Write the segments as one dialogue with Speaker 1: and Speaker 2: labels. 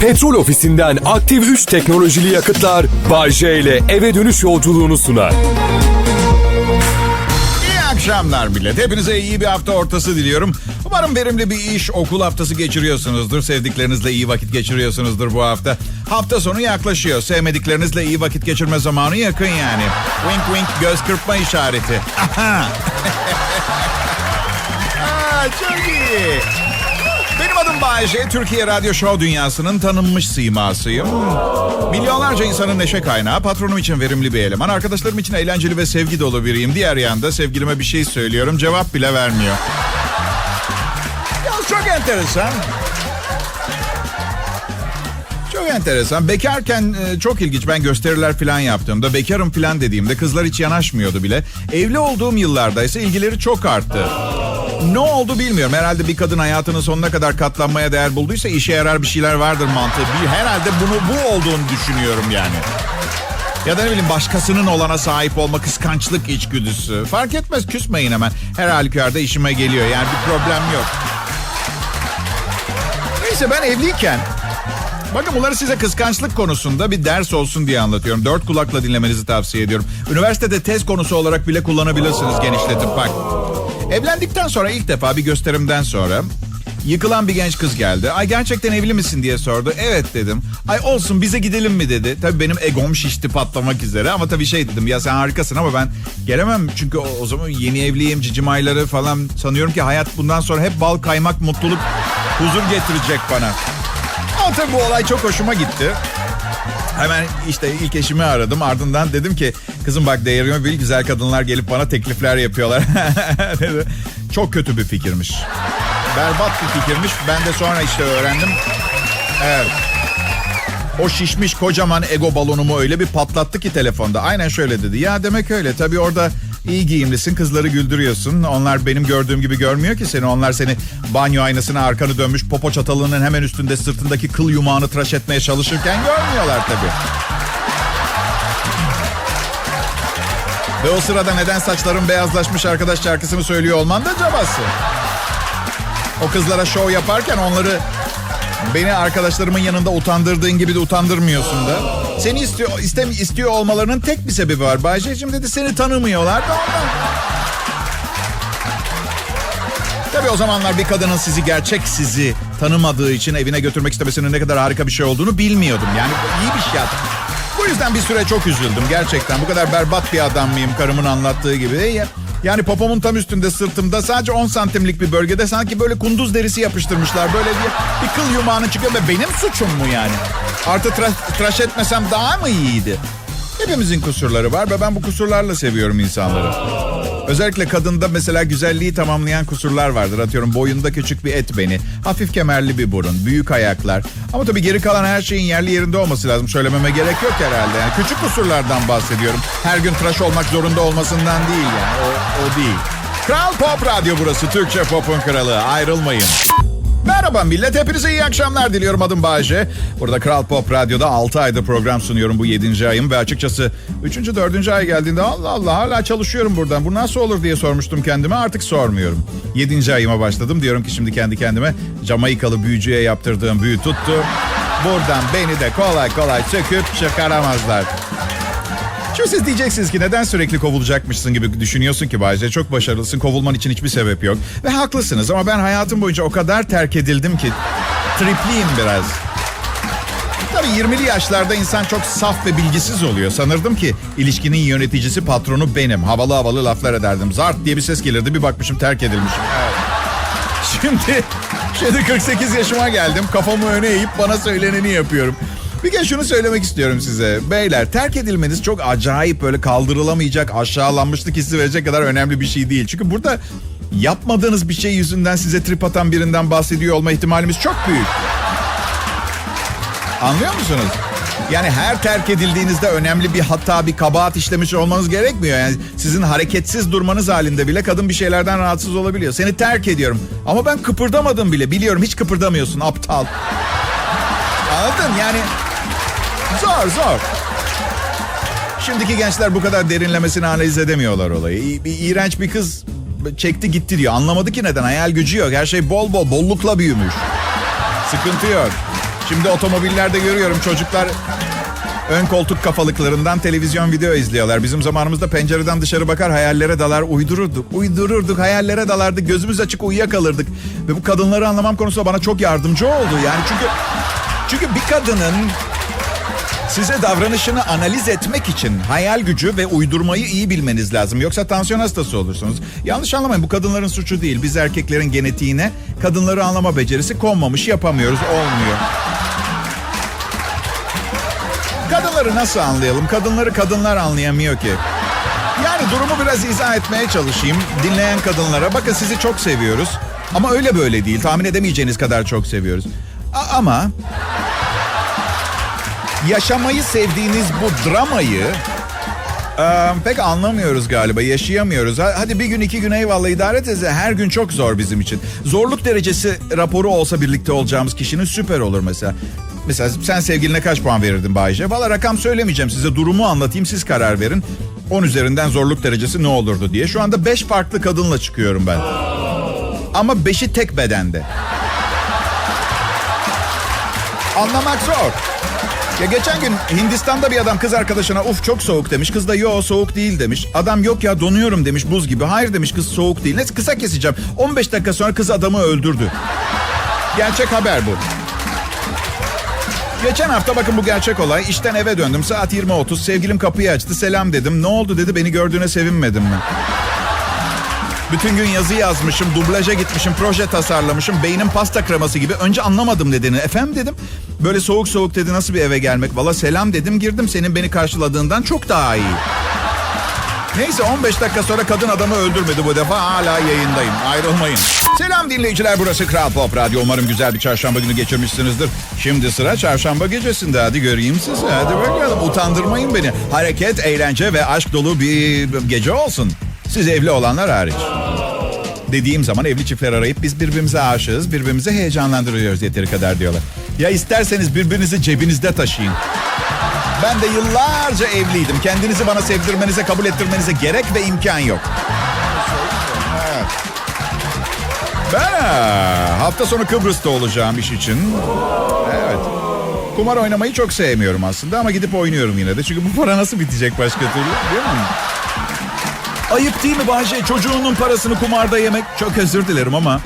Speaker 1: Petrol ofisinden aktif 3 teknolojili yakıtlar Bay J ile eve dönüş yolculuğunu sunar.
Speaker 2: İyi akşamlar millet. Hepinize iyi bir hafta ortası diliyorum. Umarım verimli bir iş, okul haftası geçiriyorsunuzdur. Sevdiklerinizle iyi vakit geçiriyorsunuzdur bu hafta. Hafta sonu yaklaşıyor. Sevmediklerinizle iyi vakit geçirme zamanı yakın yani. Wink wink göz kırpma işareti. Aha. Aa, çok iyi. Benim adım Bayece. Türkiye Radyo Show dünyasının tanınmış simasıyım. Milyonlarca insanın neşe kaynağı, patronum için verimli bir eleman, arkadaşlarım için eğlenceli ve sevgi dolu biriyim. Diğer yanda sevgilime bir şey söylüyorum, cevap bile vermiyor. Ya çok enteresan. Çok enteresan. Bekarken e, çok ilginç. Ben gösteriler falan yaptığımda, bekarım falan dediğimde kızlar hiç yanaşmıyordu bile. Evli olduğum yıllarda ise ilgileri çok arttı. Ne oldu bilmiyorum. Herhalde bir kadın hayatının sonuna kadar katlanmaya değer bulduysa işe yarar bir şeyler vardır mantığı. Herhalde bunu bu olduğunu düşünüyorum yani. Ya da ne bileyim başkasının olana sahip olma kıskançlık içgüdüsü. Fark etmez küsmeyin hemen. Her halükarda işime geliyor. Yani bir problem yok. Neyse ben evliyken Bakın bunları size kıskançlık konusunda bir ders olsun diye anlatıyorum. Dört kulakla dinlemenizi tavsiye ediyorum. Üniversitede tez konusu olarak bile kullanabilirsiniz genişletip bak. Evlendikten sonra ilk defa bir gösterimden sonra yıkılan bir genç kız geldi. Ay gerçekten evli misin diye sordu. Evet dedim. Ay olsun bize gidelim mi dedi. Tabii benim egom şişti patlamak üzere ama tabii şey dedim ya sen harikasın ama ben gelemem. Çünkü o, o zaman yeni evliyim cicim ayları falan sanıyorum ki hayat bundan sonra hep bal kaymak mutluluk huzur getirecek bana. Ama tabii bu olay çok hoşuma gitti. Hemen işte ilk eşimi aradım. Ardından dedim ki kızım bak değerimi bil güzel kadınlar gelip bana teklifler yapıyorlar. Çok kötü bir fikirmiş. Berbat bir fikirmiş. Ben de sonra işte öğrendim. Evet. O şişmiş kocaman ego balonumu öyle bir patlattı ki telefonda. Aynen şöyle dedi. Ya demek öyle. Tabii orada iyi giyimlisin, kızları güldürüyorsun. Onlar benim gördüğüm gibi görmüyor ki seni. Onlar seni banyo aynasına arkanı dönmüş popo çatalının hemen üstünde sırtındaki kıl yumağını tıraş etmeye çalışırken görmüyorlar tabii. Ve o sırada neden saçların beyazlaşmış arkadaş şarkısını söylüyor olman da cabası. O kızlara şov yaparken onları beni arkadaşlarımın yanında utandırdığın gibi de utandırmıyorsun da. Seni istiyor, istem, istiyor olmalarının tek bir sebebi var. Bayce'cim dedi seni tanımıyorlar da ondan. Tabii o zamanlar bir kadının sizi gerçek sizi tanımadığı için evine götürmek istemesinin ne kadar harika bir şey olduğunu bilmiyordum. Yani iyi bir şey. Bu yüzden bir süre çok üzüldüm gerçekten. Bu kadar berbat bir adam mıyım karımın anlattığı gibi. Yani popomun tam üstünde sırtımda sadece 10 santimlik bir bölgede sanki böyle kunduz derisi yapıştırmışlar. Böyle bir, bir kıl yumağını çıkıyor ve benim suçum mu yani? Artı tıraş, tıraş etmesem daha mı iyiydi? Hepimizin kusurları var ve ben bu kusurlarla seviyorum insanları. Özellikle kadında mesela güzelliği tamamlayan kusurlar vardır. Atıyorum boyunda küçük bir et beni, hafif kemerli bir burun, büyük ayaklar. Ama tabii geri kalan her şeyin yerli yerinde olması lazım. Söylememe gerek yok herhalde. Yani küçük kusurlardan bahsediyorum. Her gün tıraş olmak zorunda olmasından değil yani. O, o değil. Kral Pop Radyo burası. Türkçe Pop'un kralı. Ayrılmayın. Merhaba millet. Hepinize iyi akşamlar diliyorum. Adım Bayece. Burada Kral Pop Radyo'da 6 ayda program sunuyorum bu 7. ayım. Ve açıkçası 3. 4. ay geldiğinde Allah Allah hala çalışıyorum buradan. Bu nasıl olur diye sormuştum kendime. Artık sormuyorum. 7. ayıma başladım. Diyorum ki şimdi kendi kendime Jamaikalı büyücüye yaptırdığım büyü tuttu. Buradan beni de kolay kolay söküp çıkaramazlar. Şimdi siz diyeceksiniz ki neden sürekli kovulacakmışsın gibi düşünüyorsun ki Bayce. Çok başarılısın. Kovulman için hiçbir sebep yok. Ve haklısınız ama ben hayatım boyunca o kadar terk edildim ki tripliyim biraz. Tabii 20'li yaşlarda insan çok saf ve bilgisiz oluyor. Sanırdım ki ilişkinin yöneticisi patronu benim. Havalı havalı laflar ederdim. Zart diye bir ses gelirdi. Bir bakmışım terk edilmişim. Şimdi, şimdi 48 yaşıma geldim. Kafamı öne eğip bana söyleneni yapıyorum. Bir kez şunu söylemek istiyorum size. Beyler terk edilmeniz çok acayip böyle kaldırılamayacak aşağılanmışlık hissi verecek kadar önemli bir şey değil. Çünkü burada yapmadığınız bir şey yüzünden size trip atan birinden bahsediyor olma ihtimalimiz çok büyük. Anlıyor musunuz? Yani her terk edildiğinizde önemli bir hata, bir kabahat işlemiş olmanız gerekmiyor. Yani sizin hareketsiz durmanız halinde bile kadın bir şeylerden rahatsız olabiliyor. Seni terk ediyorum. Ama ben kıpırdamadım bile. Biliyorum hiç kıpırdamıyorsun aptal. Anladın? Yani zor zor. Şimdiki gençler bu kadar derinlemesine analiz edemiyorlar olayı. Bir iğrenç bir kız çekti gitti diyor. Anlamadı ki neden. Hayal gücü yok. Her şey bol bol bollukla büyümüş. Sıkıntı yok. Şimdi otomobillerde görüyorum çocuklar ön koltuk kafalıklarından televizyon video izliyorlar. Bizim zamanımızda pencereden dışarı bakar hayallere dalar uydururduk. Uydururduk hayallere dalardık gözümüz açık uyuyakalırdık. Ve bu kadınları anlamam konusunda bana çok yardımcı oldu. Yani çünkü çünkü bir kadının size davranışını analiz etmek için hayal gücü ve uydurmayı iyi bilmeniz lazım. Yoksa tansiyon hastası olursunuz. Yanlış anlamayın bu kadınların suçu değil. Biz erkeklerin genetiğine kadınları anlama becerisi konmamış yapamıyoruz olmuyor. Kadınları nasıl anlayalım? Kadınları kadınlar anlayamıyor ki. Yani durumu biraz izah etmeye çalışayım. Dinleyen kadınlara bakın sizi çok seviyoruz. Ama öyle böyle değil. Tahmin edemeyeceğiniz kadar çok seviyoruz. A- ama yaşamayı sevdiğiniz bu dramayı e, pek anlamıyoruz galiba. Yaşayamıyoruz. Ha- Hadi bir gün iki gün eyvallah idare de Her gün çok zor bizim için. Zorluk derecesi raporu olsa birlikte olacağımız kişinin süper olur mesela. Mesela sen sevgiline kaç puan verirdin Bayce? Valla rakam söylemeyeceğim size. Durumu anlatayım siz karar verin. 10 üzerinden zorluk derecesi ne olurdu diye. Şu anda 5 farklı kadınla çıkıyorum ben. Ama 5'i tek bedende. Anlamak zor. Ya geçen gün Hindistan'da bir adam kız arkadaşına uf çok soğuk demiş. Kız da yo soğuk değil demiş. Adam yok ya donuyorum demiş buz gibi. Hayır demiş kız soğuk değil. Neyse kısa keseceğim. 15 dakika sonra kız adamı öldürdü. Gerçek haber bu. Geçen hafta bakın bu gerçek olay. İşten eve döndüm saat 20.30. Sevgilim kapıyı açtı. Selam dedim. Ne oldu dedi. Beni gördüğüne sevinmedin mi? Bütün gün yazı yazmışım, dublaja gitmişim, proje tasarlamışım. Beynim pasta kreması gibi. Önce anlamadım nedeni. Efendim dedim. Böyle soğuk soğuk dedi nasıl bir eve gelmek? Valla selam dedim girdim. Senin beni karşıladığından çok daha iyi. Neyse 15 dakika sonra kadın adamı öldürmedi bu defa. Hala yayındayım. Ayrılmayın. Selam dinleyiciler burası Kral Pop Radyo. Umarım güzel bir çarşamba günü geçirmişsinizdir. Şimdi sıra çarşamba gecesinde. Hadi göreyim sizi. Hadi bakalım. Utandırmayın beni. Hareket, eğlence ve aşk dolu bir gece olsun. Siz evli olanlar hariç. Dediğim zaman evli çiftler arayıp biz birbirimize aşığız, birbirimizi heyecanlandırıyoruz yeteri kadar diyorlar. Ya isterseniz birbirinizi cebinizde taşıyın. Ben de yıllarca evliydim. Kendinizi bana sevdirmenize, kabul ettirmenize gerek ve imkan yok. Ben ha, hafta sonu Kıbrıs'ta olacağım iş için. Evet. Kumar oynamayı çok sevmiyorum aslında ama gidip oynuyorum yine de. Çünkü bu para nasıl bitecek başka türlü değil mi? Ayıp değil mi Bahçe? Çocuğunun parasını kumarda yemek. Çok özür dilerim ama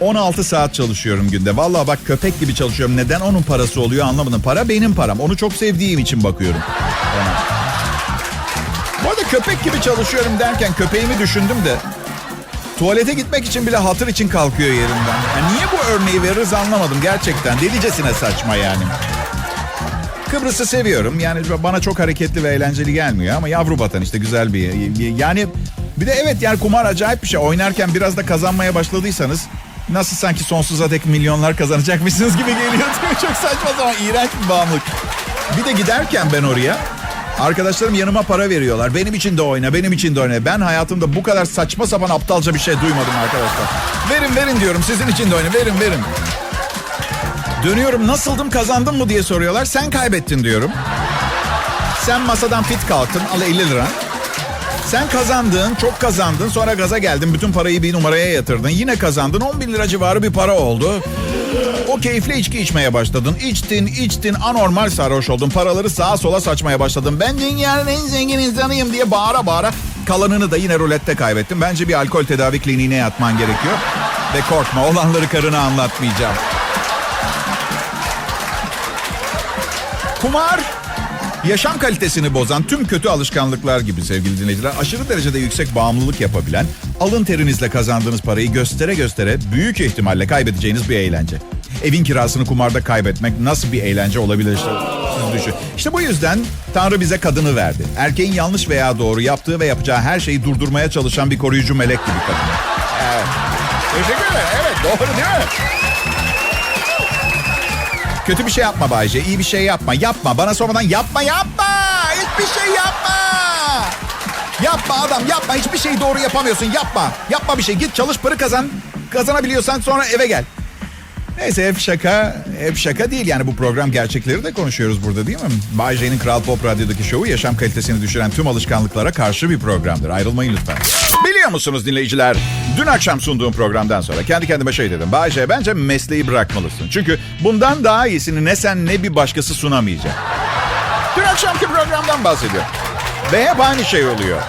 Speaker 2: 16 saat çalışıyorum günde. Vallahi bak köpek gibi çalışıyorum. Neden onun parası oluyor anlamadım. Para benim param. Onu çok sevdiğim için bakıyorum. Ona. Bu arada köpek gibi çalışıyorum derken köpeğimi düşündüm de tuvalete gitmek için bile hatır için kalkıyor yerinden. Yani niye bu örneği veririz anlamadım gerçekten. Delicesine saçma yani. Kıbrıs'ı seviyorum. Yani bana çok hareketli ve eğlenceli gelmiyor ama yavru vatan işte güzel bir yani bir de evet yani kumar acayip bir şey. Oynarken biraz da kazanmaya başladıysanız nasıl sanki sonsuza dek milyonlar kazanacakmışsınız gibi geliyor? Çok saçma zaman iğrenç bir bağımlılık. Bir de giderken ben oraya arkadaşlarım yanıma para veriyorlar. Benim için de oyna, benim için de oyna. Ben hayatımda bu kadar saçma sapan aptalca bir şey duymadım arkadaşlar. Verin verin diyorum sizin için de oyna, verin verin. Dönüyorum nasıldım kazandım mı diye soruyorlar. Sen kaybettin diyorum. Sen masadan fit kalktın al 50 lira. Sen kazandın, çok kazandın. Sonra gaza geldin. Bütün parayı bir numaraya yatırdın. Yine kazandın. 10 bin lira civarı bir para oldu. O keyifle içki içmeye başladın. İçtin, içtin, anormal sarhoş oldun. Paraları sağa sola saçmaya başladın. Ben dünyanın en zengin insanıyım diye bağıra bağıra kalanını da yine rulette kaybettin. Bence bir alkol tedavi kliniğine yatman gerekiyor. Ve korkma olanları karına anlatmayacağım. Kumar yaşam kalitesini bozan tüm kötü alışkanlıklar gibi sevgili dinleyiciler. Aşırı derecede yüksek bağımlılık yapabilen, alın terinizle kazandığınız parayı göstere göstere büyük ihtimalle kaybedeceğiniz bir eğlence. Evin kirasını kumarda kaybetmek nasıl bir eğlence olabilir işte siz düşün. İşte bu yüzden Tanrı bize kadını verdi. Erkeğin yanlış veya doğru yaptığı ve yapacağı her şeyi durdurmaya çalışan bir koruyucu melek gibi kadın. Evet. Teşekkür ederim. Evet doğru değil mi? Kötü bir şey yapma Bayce. iyi bir şey yapma. Yapma. Bana sormadan yapma yapma. Hiçbir şey yapma. Yapma adam yapma. Hiçbir şeyi doğru yapamıyorsun. Yapma. Yapma bir şey. Git çalış para kazan. Kazanabiliyorsan sonra eve gel. Neyse hep şaka, hep şaka değil. Yani bu program gerçekleri de konuşuyoruz burada değil mi? Bay J'nin Kral Pop Radyo'daki şovu yaşam kalitesini düşüren tüm alışkanlıklara karşı bir programdır. Ayrılmayın lütfen. Biliyor musunuz dinleyiciler? Dün akşam sunduğum programdan sonra kendi kendime şey dedim. Bayce bence mesleği bırakmalısın. Çünkü bundan daha iyisini ne sen ne bir başkası sunamayacak. Dün akşamki programdan bahsediyorum. Ve hep aynı şey oluyor.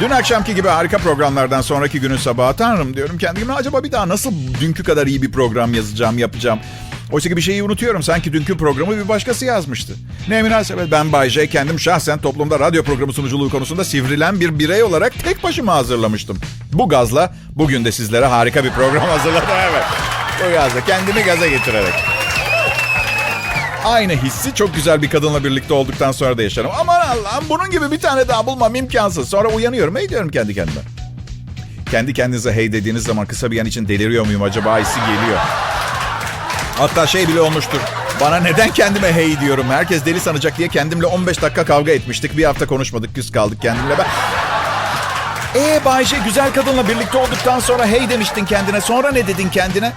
Speaker 2: Dün akşamki gibi harika programlardan sonraki günün sabahı tanrım diyorum kendime acaba bir daha nasıl dünkü kadar iyi bir program yazacağım, yapacağım. Oysa ki bir şeyi unutuyorum. Sanki dünkü programı bir başkası yazmıştı. Ne münasebet ben Bay J kendim şahsen toplumda radyo programı sunuculuğu konusunda sivrilen bir birey olarak tek başıma hazırlamıştım. Bu gazla bugün de sizlere harika bir program hazırladım evet. Bu gazla kendimi gaza getirerek. Aynı hissi çok güzel bir kadınla birlikte olduktan sonra da yaşarım. Aman Allah'ım bunun gibi bir tane daha bulmam imkansız. Sonra uyanıyorum. Hey diyorum kendi kendime. Kendi kendinize hey dediğiniz zaman kısa bir an için deliriyor muyum acaba hissi geliyor. Hatta şey bile olmuştur. Bana neden kendime hey diyorum? Herkes deli sanacak diye kendimle 15 dakika kavga etmiştik. Bir hafta konuşmadık, küs kaldık kendimle. Ben... Ee Bayşe güzel kadınla birlikte olduktan sonra hey demiştin kendine. Sonra ne dedin kendine?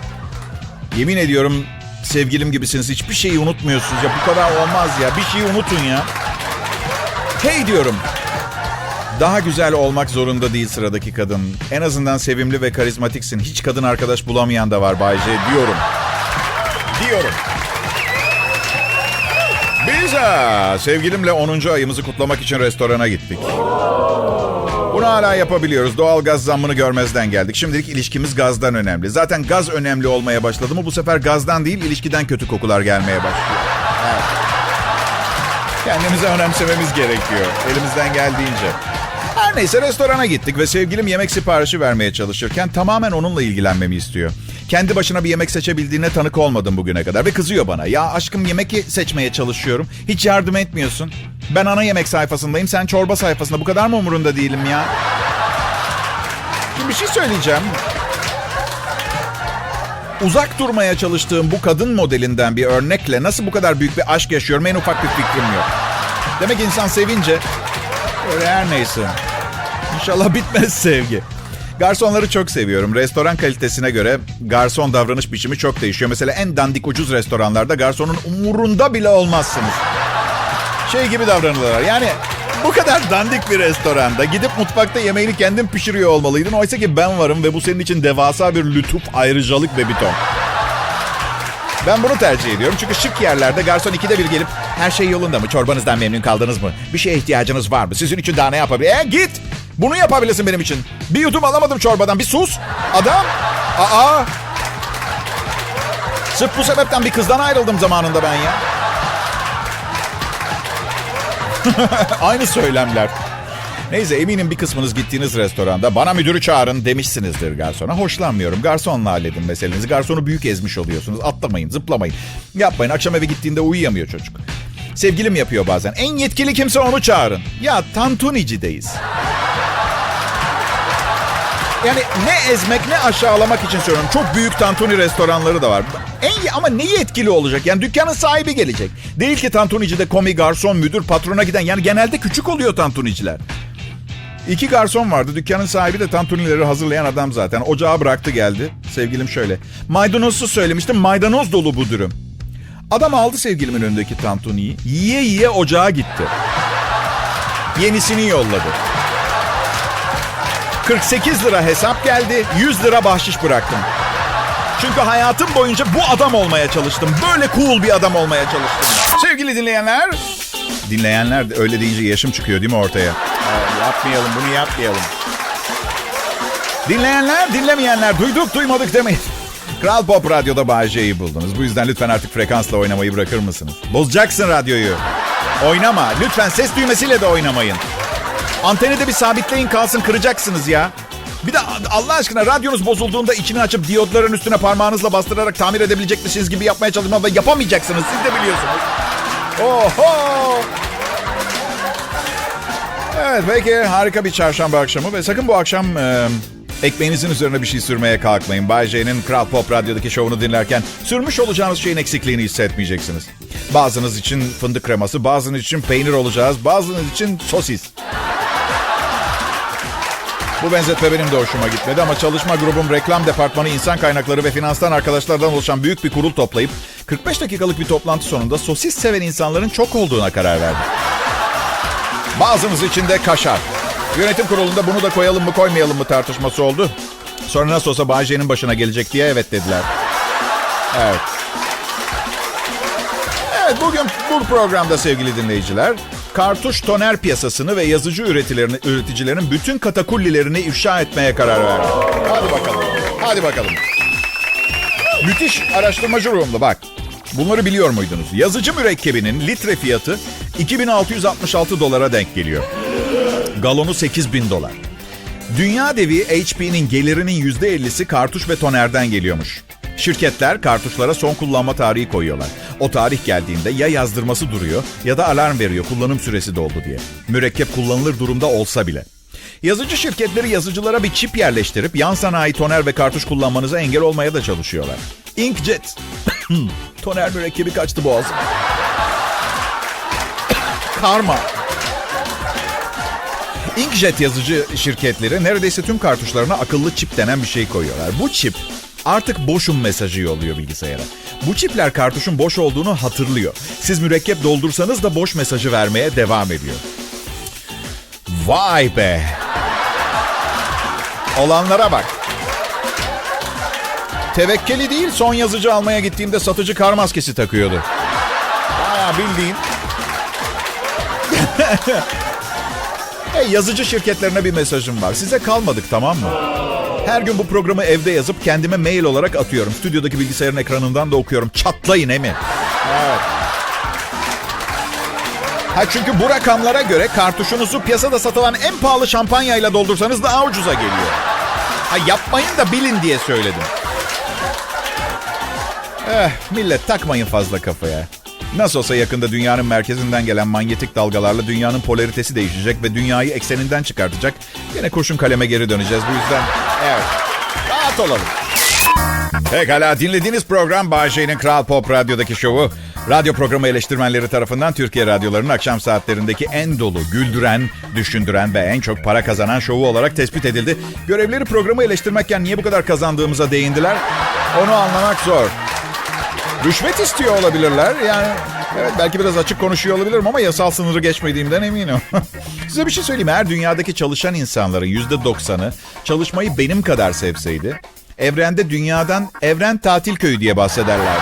Speaker 2: Yemin ediyorum sevgilim gibisiniz. Hiçbir şeyi unutmuyorsunuz ya. Bu kadar olmaz ya. Bir şeyi unutun ya. Hey diyorum. Daha güzel olmak zorunda değil sıradaki kadın. En azından sevimli ve karizmatiksin. Hiç kadın arkadaş bulamayan da var Bayce diyorum. Diyorum. Biz ha, sevgilimle 10. ayımızı kutlamak için restorana gittik. Bunu hala yapabiliyoruz. Doğal gaz zammını görmezden geldik. Şimdilik ilişkimiz gazdan önemli. Zaten gaz önemli olmaya başladı mı bu sefer gazdan değil ilişkiden kötü kokular gelmeye başlıyor. Evet. Kendimize önemsememiz gerekiyor. Elimizden geldiğince. Neyse restorana gittik ve sevgilim yemek siparişi vermeye çalışırken tamamen onunla ilgilenmemi istiyor. Kendi başına bir yemek seçebildiğine tanık olmadım bugüne kadar ve kızıyor bana. Ya aşkım yemek seçmeye çalışıyorum. Hiç yardım etmiyorsun. Ben ana yemek sayfasındayım, sen çorba sayfasında. Bu kadar mı umurunda değilim ya? Şimdi bir şey söyleyeceğim. Uzak durmaya çalıştığım bu kadın modelinden bir örnekle nasıl bu kadar büyük bir aşk yaşıyorum en ufak bir fikrim yok. Demek insan sevince öyle her neyse. İnşallah bitmez sevgi. Garsonları çok seviyorum. Restoran kalitesine göre garson davranış biçimi çok değişiyor. Mesela en dandik ucuz restoranlarda garsonun umurunda bile olmazsınız. Şey gibi davranırlar. Yani bu kadar dandik bir restoranda gidip mutfakta yemeğini kendin pişiriyor olmalıydın. Oysa ki ben varım ve bu senin için devasa bir lütuf, ayrıcalık ve bir. Ben bunu tercih ediyorum çünkü şık yerlerde garson ikide bir gelip her şey yolunda mı? Çorbanızdan memnun kaldınız mı? Bir şeye ihtiyacınız var mı? Sizin için daha ne yapabilir? E git! Bunu yapabilirsin benim için. Bir yudum alamadım çorbadan. Bir sus. Adam. Aa. Sırf bu sebepten bir kızdan ayrıldım zamanında ben ya. Aynı söylemler. Neyse eminim bir kısmınız gittiğiniz restoranda bana müdürü çağırın demişsinizdir garsona. Hoşlanmıyorum. Garsonla halledin meselenizi. Garsonu büyük ezmiş oluyorsunuz. Atlamayın, zıplamayın. Yapmayın. Akşam eve gittiğinde uyuyamıyor çocuk. Sevgilim yapıyor bazen. En yetkili kimse onu çağırın. Ya tantunicideyiz. Yani ne ezmek ne aşağılamak için söylüyorum. Çok büyük tantuni restoranları da var. En ama ne yetkili olacak? Yani dükkanın sahibi gelecek. Değil ki tantunicide komi, garson, müdür, patrona giden. Yani genelde küçük oluyor tantuniciler. İki garson vardı. Dükkanın sahibi de tantunileri hazırlayan adam zaten. Ocağı bıraktı geldi. Sevgilim şöyle. Maydanozsuz söylemiştim. Maydanoz dolu bu dürüm. Adam aldı sevgilimin önündeki tantuniyi. Yiye yiye ocağa gitti. Yenisini yolladı. 48 lira hesap geldi. 100 lira bahşiş bıraktım. Çünkü hayatım boyunca bu adam olmaya çalıştım. Böyle cool bir adam olmaya çalıştım. Sevgili dinleyenler. Dinleyenler de öyle deyince yaşım çıkıyor değil mi ortaya? Ee, yapmayalım bunu yapmayalım. Dinleyenler dinlemeyenler duyduk duymadık demeyin. Kral Pop Radyo'da Bay J'yi buldunuz. Bu yüzden lütfen artık frekansla oynamayı bırakır mısınız? Bozacaksın radyoyu. Oynama. Lütfen ses düğmesiyle de oynamayın. Anteni de bir sabitleyin kalsın kıracaksınız ya. Bir de Allah aşkına radyonuz bozulduğunda içini açıp diyotların üstüne parmağınızla bastırarak tamir edebilecekmişsiniz gibi yapmaya çalışma ve yapamayacaksınız. Siz de biliyorsunuz. Oho! Evet peki harika bir çarşamba akşamı ve sakın bu akşam e, ekmeğinizin üzerine bir şey sürmeye kalkmayın. Bay J'nin Kral Pop Radyo'daki şovunu dinlerken sürmüş olacağınız şeyin eksikliğini hissetmeyeceksiniz. Bazınız için fındık kreması, bazınız için peynir olacağız, bazınız için sosis. Bu benzetme benim de hoşuma gitmedi ama çalışma grubum reklam departmanı, insan kaynakları ve finanstan arkadaşlardan oluşan büyük bir kurul toplayıp 45 dakikalık bir toplantı sonunda sosis seven insanların çok olduğuna karar verdi. Bazımız için de kaşar. Yönetim kurulunda bunu da koyalım mı koymayalım mı tartışması oldu. Sonra nasıl olsa Bayce'nin başına gelecek diye evet dediler. Evet. Evet bugün bu programda sevgili dinleyiciler kartuş toner piyasasını ve yazıcı üretilerini, üreticilerin bütün katakullilerini ifşa etmeye karar verdi. Hadi bakalım. Hadi bakalım. Müthiş araştırmacı ruhumda bak. Bunları biliyor muydunuz? Yazıcı mürekkebinin litre fiyatı 2666 dolara denk geliyor. Galonu 8000 dolar. Dünya devi HP'nin gelirinin %50'si kartuş ve tonerden geliyormuş. Şirketler kartuşlara son kullanma tarihi koyuyorlar. O tarih geldiğinde ya yazdırması duruyor ya da alarm veriyor kullanım süresi doldu diye. Mürekkep kullanılır durumda olsa bile. Yazıcı şirketleri yazıcılara bir çip yerleştirip yan sanayi toner ve kartuş kullanmanıza engel olmaya da çalışıyorlar. Inkjet. toner mürekkebi kaçtı boğazım. Karma. Inkjet yazıcı şirketleri neredeyse tüm kartuşlarına akıllı çip denen bir şey koyuyorlar. Bu çip artık boşum mesajı yolluyor bilgisayara. Bu çipler kartuşun boş olduğunu hatırlıyor. Siz mürekkep doldursanız da boş mesajı vermeye devam ediyor. Vay be. Olanlara bak. Tevekkeli değil son yazıcı almaya gittiğimde satıcı kar maskesi takıyordu. Baya bildiğin. hey yazıcı şirketlerine bir mesajım var. Size kalmadık tamam mı? Her gün bu programı evde yazıp kendime mail olarak atıyorum. Stüdyodaki bilgisayarın ekranından da okuyorum. Çatlayın emin. Evet. Ha çünkü bu rakamlara göre kartuşunuzu piyasada satılan en pahalı şampanyayla doldursanız daha ucuza geliyor. Ha yapmayın da bilin diye söyledim. Eh millet takmayın fazla kafaya. Nasıl olsa yakında dünyanın merkezinden gelen manyetik dalgalarla dünyanın polaritesi değişecek ve dünyayı ekseninden çıkartacak. Yine kurşun kaleme geri döneceğiz bu yüzden. Evet. Rahat olalım. Pekala dinlediğiniz program Bağcay'ın Kral Pop Radyo'daki şovu. Radyo programı eleştirmenleri tarafından Türkiye radyolarının akşam saatlerindeki en dolu, güldüren, düşündüren ve en çok para kazanan şovu olarak tespit edildi. Görevleri programı eleştirmekken niye bu kadar kazandığımıza değindiler? Onu anlamak zor. Rüşvet istiyor olabilirler. Yani evet belki biraz açık konuşuyor olabilirim ama yasal sınırı geçmediğimden eminim. Size bir şey söyleyeyim. Eğer dünyadaki çalışan insanların yüzde doksanı çalışmayı benim kadar sevseydi... ...evrende dünyadan evren tatil köyü diye bahsederlerdi.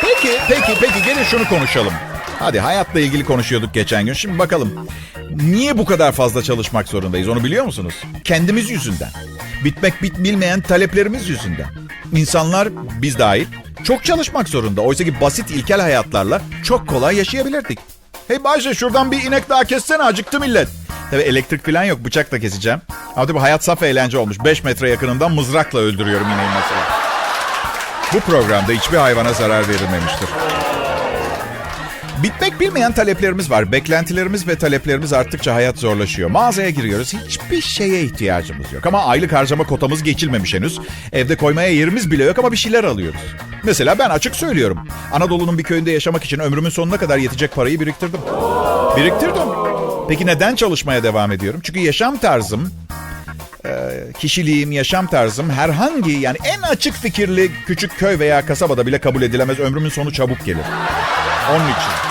Speaker 2: Peki, peki, peki gelin şunu konuşalım. Hadi hayatla ilgili konuşuyorduk geçen gün. Şimdi bakalım. Niye bu kadar fazla çalışmak zorundayız onu biliyor musunuz? Kendimiz yüzünden. Bitmek bit bilmeyen taleplerimiz yüzünden. İnsanlar biz dahil çok çalışmak zorunda. Oysa ki basit ilkel hayatlarla çok kolay yaşayabilirdik. Hey Bayşe şuradan bir inek daha kessene acıktı millet. Tabii elektrik falan yok bıçakla keseceğim. Ama bu hayat saf eğlence olmuş. 5 metre yakınından mızrakla öldürüyorum ineği mesela. Bu programda hiçbir hayvana zarar verilmemiştir. Bitmek bilmeyen taleplerimiz var. Beklentilerimiz ve taleplerimiz arttıkça hayat zorlaşıyor. Mağazaya giriyoruz. Hiçbir şeye ihtiyacımız yok. Ama aylık harcama kotamız geçilmemiş henüz. Evde koymaya yerimiz bile yok ama bir şeyler alıyoruz. Mesela ben açık söylüyorum. Anadolu'nun bir köyünde yaşamak için ömrümün sonuna kadar yetecek parayı biriktirdim. Biriktirdim. Peki neden çalışmaya devam ediyorum? Çünkü yaşam tarzım e, kişiliğim, yaşam tarzım herhangi yani en açık fikirli küçük köy veya kasabada bile kabul edilemez. Ömrümün sonu çabuk gelir. Onun için.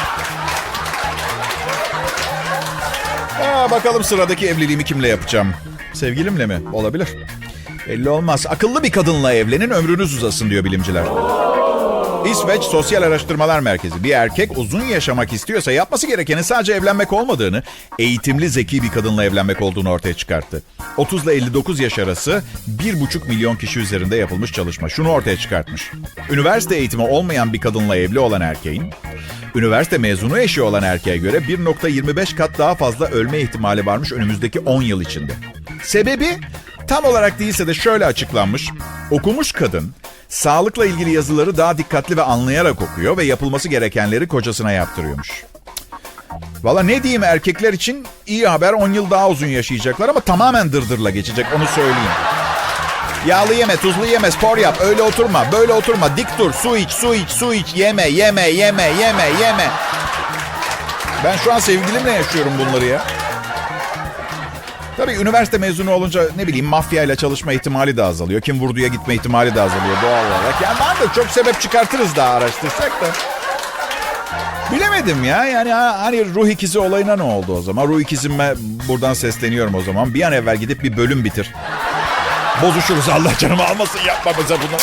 Speaker 2: Bakalım sıradaki evliliğimi kimle yapacağım? Sevgilimle mi? Olabilir. Belli olmaz. Akıllı bir kadınla evlenin ömrünüz uzasın diyor bilimciler. İsveç Sosyal Araştırmalar Merkezi bir erkek uzun yaşamak istiyorsa yapması gerekenin sadece evlenmek olmadığını, eğitimli zeki bir kadınla evlenmek olduğunu ortaya çıkarttı. 30 ile 59 yaş arası 1,5 milyon kişi üzerinde yapılmış çalışma şunu ortaya çıkartmış. Üniversite eğitimi olmayan bir kadınla evli olan erkeğin, üniversite mezunu eşi olan erkeğe göre 1.25 kat daha fazla ölme ihtimali varmış önümüzdeki 10 yıl içinde. Sebebi tam olarak değilse de şöyle açıklanmış. Okumuş kadın sağlıkla ilgili yazıları daha dikkatli ve anlayarak okuyor ve yapılması gerekenleri kocasına yaptırıyormuş. Valla ne diyeyim erkekler için iyi haber 10 yıl daha uzun yaşayacaklar ama tamamen dırdırla geçecek onu söyleyeyim. Yağlı yeme, tuzlu yeme, spor yap, öyle oturma, böyle oturma, dik dur, su iç, su iç, su iç, yeme, yeme, yeme, yeme, yeme. Ben şu an sevgilimle yaşıyorum bunları ya. Tabii üniversite mezunu olunca ne bileyim mafyayla çalışma ihtimali de azalıyor. Kim vurduya gitme ihtimali de azalıyor doğal olarak. Yani var da çok sebep çıkartırız daha araştırsak da. Bilemedim ya. Yani ha- hani ruh ikizi olayına ne oldu o zaman? Ruh ikizime buradan sesleniyorum o zaman. Bir an evvel gidip bir bölüm bitir. Bozuşuruz Allah canımı almasın yapma bize bunu.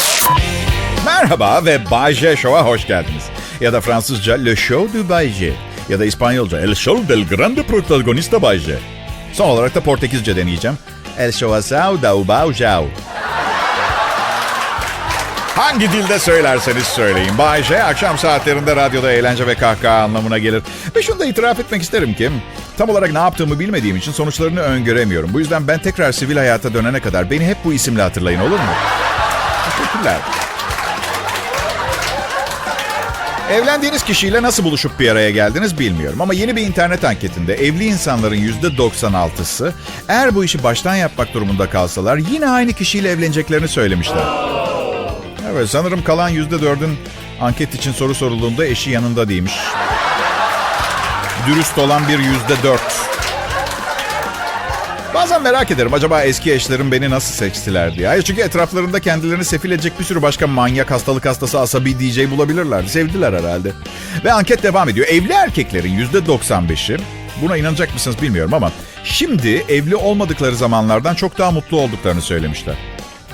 Speaker 2: Merhaba ve Bay J Show'a hoş geldiniz. Ya da Fransızca Le Show du Bay J. Ya da İspanyolca El Show del Grande Protagonista Bay J. Son olarak da Portekizce deneyeceğim. El Show Asau da Ubau Jau. Hangi dilde söylerseniz söyleyin. Bay J akşam saatlerinde radyoda eğlence ve kahkaha anlamına gelir. Ve şunu da itiraf etmek isterim ki tam olarak ne yaptığımı bilmediğim için sonuçlarını öngöremiyorum. Bu yüzden ben tekrar sivil hayata dönene kadar beni hep bu isimle hatırlayın olur mu? Teşekkürler. Evlendiğiniz kişiyle nasıl buluşup bir araya geldiniz bilmiyorum. Ama yeni bir internet anketinde evli insanların %96'sı eğer bu işi baştan yapmak durumunda kalsalar yine aynı kişiyle evleneceklerini söylemişler. Evet sanırım kalan %4'ün anket için soru sorulduğunda eşi yanında değilmiş. Dürüst olan bir %4. Bazen merak ederim acaba eski eşlerim beni nasıl seçtiler diye. Hayır çünkü etraflarında kendilerini sefil edecek bir sürü başka manyak, hastalık hastası, asabi DJ bulabilirlerdi. Sevdiler herhalde. Ve anket devam ediyor. Evli erkeklerin %95'i, buna inanacak mısınız bilmiyorum ama şimdi evli olmadıkları zamanlardan çok daha mutlu olduklarını söylemişler.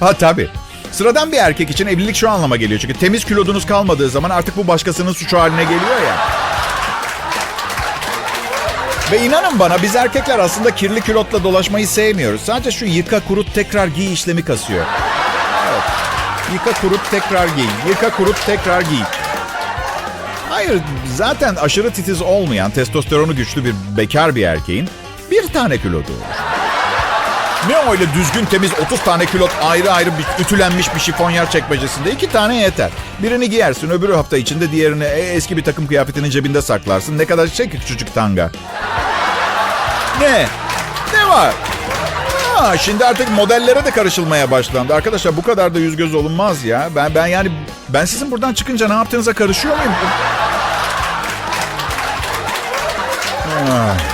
Speaker 2: Ha tabii. Sıradan bir erkek için evlilik şu anlama geliyor. Çünkü temiz kilodunuz kalmadığı zaman artık bu başkasının suçu haline geliyor ya. Ve inanın bana biz erkekler aslında kirli külotla dolaşmayı sevmiyoruz. Sadece şu yıka kurut tekrar giy işlemi kasıyor. Evet. Yıka kurut tekrar giy. Yıka kurut tekrar giy. Hayır zaten aşırı titiz olmayan testosteronu güçlü bir bekar bir erkeğin bir tane kilodu olur. Ne öyle düzgün temiz 30 tane külot ayrı ayrı bir ütülenmiş bir şifonyer çekmecesinde iki tane yeter. Birini giyersin öbürü hafta içinde diğerini e, eski bir takım kıyafetinin cebinde saklarsın. Ne kadar şey ki küçücük tanga. Ne? Ne var? Ha, şimdi artık modellere de karışılmaya başlandı. Arkadaşlar bu kadar da yüz göz olunmaz ya. Ben ben yani ben sizin buradan çıkınca ne yaptığınıza karışıyor muyum? Ah.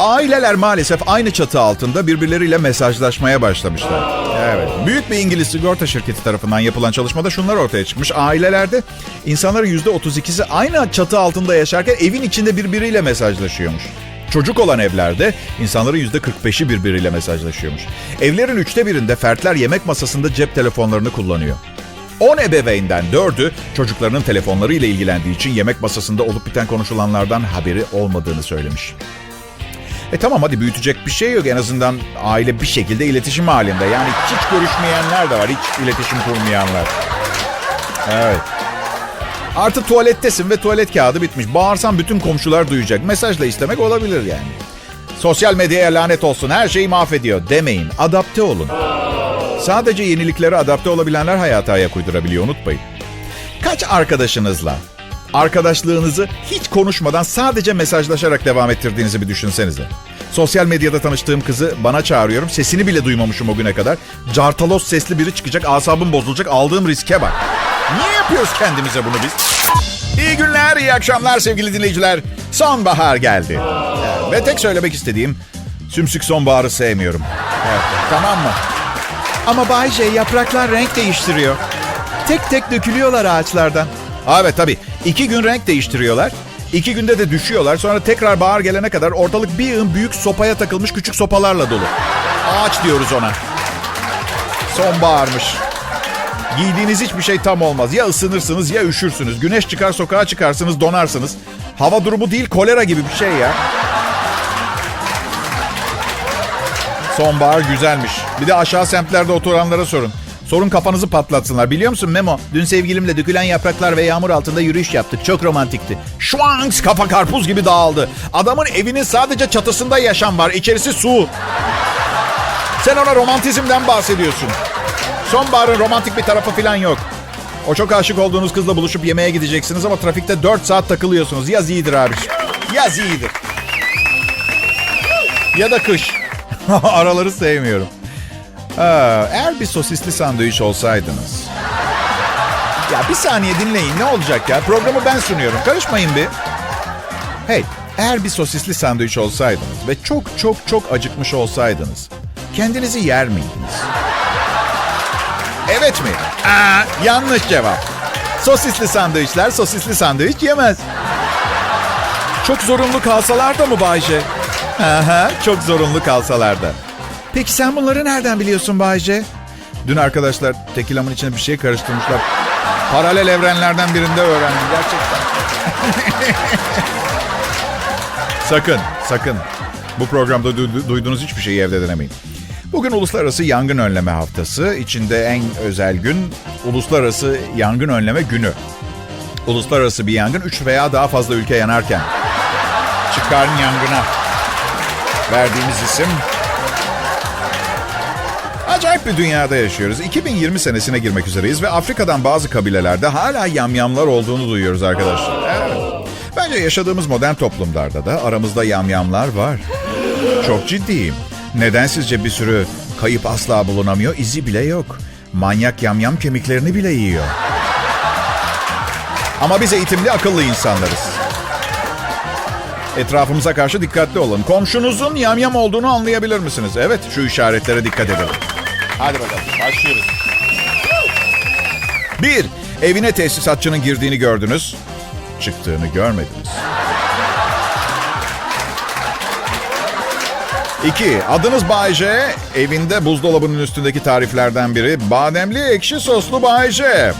Speaker 2: Aileler maalesef aynı çatı altında birbirleriyle mesajlaşmaya başlamışlar. Evet. Büyük bir İngiliz sigorta şirketi tarafından yapılan çalışmada şunlar ortaya çıkmış. Ailelerde insanların %32'si aynı çatı altında yaşarken evin içinde birbiriyle mesajlaşıyormuş. Çocuk olan evlerde insanların %45'i birbiriyle mesajlaşıyormuş. Evlerin üçte birinde fertler yemek masasında cep telefonlarını kullanıyor. 10 ebeveynden 4'ü çocuklarının telefonlarıyla ilgilendiği için yemek masasında olup biten konuşulanlardan haberi olmadığını söylemiş. E tamam hadi büyütecek bir şey yok. En azından aile bir şekilde iletişim halinde. Yani hiç görüşmeyenler de var. Hiç iletişim kurmayanlar. Evet. Artı tuvalettesin ve tuvalet kağıdı bitmiş. Bağırsan bütün komşular duyacak. Mesajla istemek olabilir yani. Sosyal medyaya lanet olsun her şeyi mahvediyor demeyin. Adapte olun. Sadece yeniliklere adapte olabilenler hayata ayak uydurabiliyor unutmayın. Kaç arkadaşınızla arkadaşlığınızı hiç konuşmadan sadece mesajlaşarak devam ettirdiğinizi bir düşünsenize. Sosyal medyada tanıştığım kızı bana çağırıyorum. Sesini bile duymamışım o güne kadar. Cartalos sesli biri çıkacak, asabım bozulacak. Aldığım riske bak. Niye yapıyoruz kendimize bunu biz? İyi günler, iyi akşamlar sevgili dinleyiciler. Sonbahar geldi. Ve tek söylemek istediğim sümsük sonbaharı sevmiyorum. Evet, tamam mı? Ama Bay J yapraklar renk değiştiriyor. Tek tek dökülüyorlar ağaçlardan. Evet tabii. İki gün renk değiştiriyorlar. İki günde de düşüyorlar. Sonra tekrar bahar gelene kadar ortalık bir yığın büyük sopaya takılmış küçük sopalarla dolu. Ağaç diyoruz ona. Sonbaharmış. Giydiğiniz hiçbir şey tam olmaz. Ya ısınırsınız ya üşürsünüz. Güneş çıkar sokağa çıkarsınız donarsınız. Hava durumu değil kolera gibi bir şey ya. Sonbahar güzelmiş. Bir de aşağı semtlerde oturanlara sorun. Sorun kafanızı patlatsınlar. Biliyor musun Memo? Dün sevgilimle dökülen yapraklar ve yağmur altında yürüyüş yaptık. Çok romantikti. Şuanks kafa karpuz gibi dağıldı. Adamın evinin sadece çatısında yaşam var. İçerisi su. Sen ona romantizmden bahsediyorsun. Sonbaharın romantik bir tarafı falan yok. O çok aşık olduğunuz kızla buluşup yemeğe gideceksiniz ama trafikte 4 saat takılıyorsunuz. Yaz iyidir abi. Yaz iyidir. Ya da kış. Araları sevmiyorum. Ha, eğer bir sosisli sandviç olsaydınız. Ya bir saniye dinleyin ne olacak ya? Programı ben sunuyorum. Karışmayın bir. Hey, eğer bir sosisli sandviç olsaydınız ve çok çok çok acıkmış olsaydınız kendinizi yer miydiniz? Evet mi? Aa, yanlış cevap. Sosisli sandviçler sosisli sandviç yemez.
Speaker 3: Çok zorunlu kalsalar da mı Bayce?
Speaker 2: Aha, çok zorunlu kalsalar da. Peki sen bunları nereden biliyorsun Bayce? Dün arkadaşlar tekilamın içine bir şey karıştırmışlar. Paralel evrenlerden birinde öğrendim gerçekten. sakın, sakın. Bu programda du- duyduğunuz hiçbir şeyi evde denemeyin. Bugün Uluslararası Yangın Önleme Haftası. İçinde en özel gün Uluslararası Yangın Önleme Günü. Uluslararası bir yangın 3 veya daha fazla ülke yanarken çıkarın yangına verdiğimiz isim. Acayip bir dünyada yaşıyoruz. 2020 senesine girmek üzereyiz ve Afrika'dan bazı kabilelerde hala yamyamlar olduğunu duyuyoruz arkadaşlar. Evet. Bence yaşadığımız modern toplumlarda da aramızda yamyamlar var. Çok ciddiyim. Neden sizce bir sürü kayıp asla bulunamıyor, izi bile yok. Manyak yamyam kemiklerini bile yiyor. Ama biz eğitimli, akıllı insanlarız. Etrafımıza karşı dikkatli olun. Komşunuzun yamyam olduğunu anlayabilir misiniz? Evet, şu işaretlere dikkat edelim. Hadi bakalım, başlıyoruz. Bir, evine tesisatçının girdiğini gördünüz. Çıktığını görmediniz. İki, adınız Bay J. Evinde buzdolabının üstündeki tariflerden biri bademli ekşi soslu Bay J.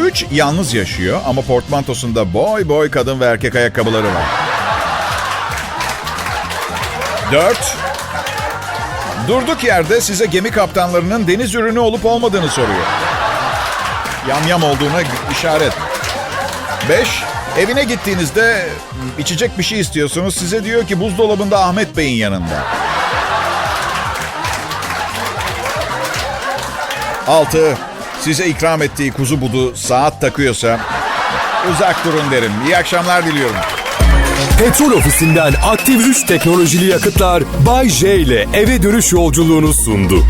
Speaker 2: Üç, yalnız yaşıyor ama portmantosunda boy boy kadın ve erkek ayakkabıları var. Dört, durduk yerde size gemi kaptanlarının deniz ürünü olup olmadığını soruyor. Yamyam olduğuna işaret. Beş, evine gittiğinizde içecek bir şey istiyorsunuz. Size diyor ki buzdolabında Ahmet Bey'in yanında. Altı, size ikram ettiği kuzu budu saat takıyorsa uzak durun derim. İyi akşamlar diliyorum.
Speaker 1: Petrol ofisinden aktif 3 teknolojili yakıtlar Bay J ile eve dönüş yolculuğunu sundu.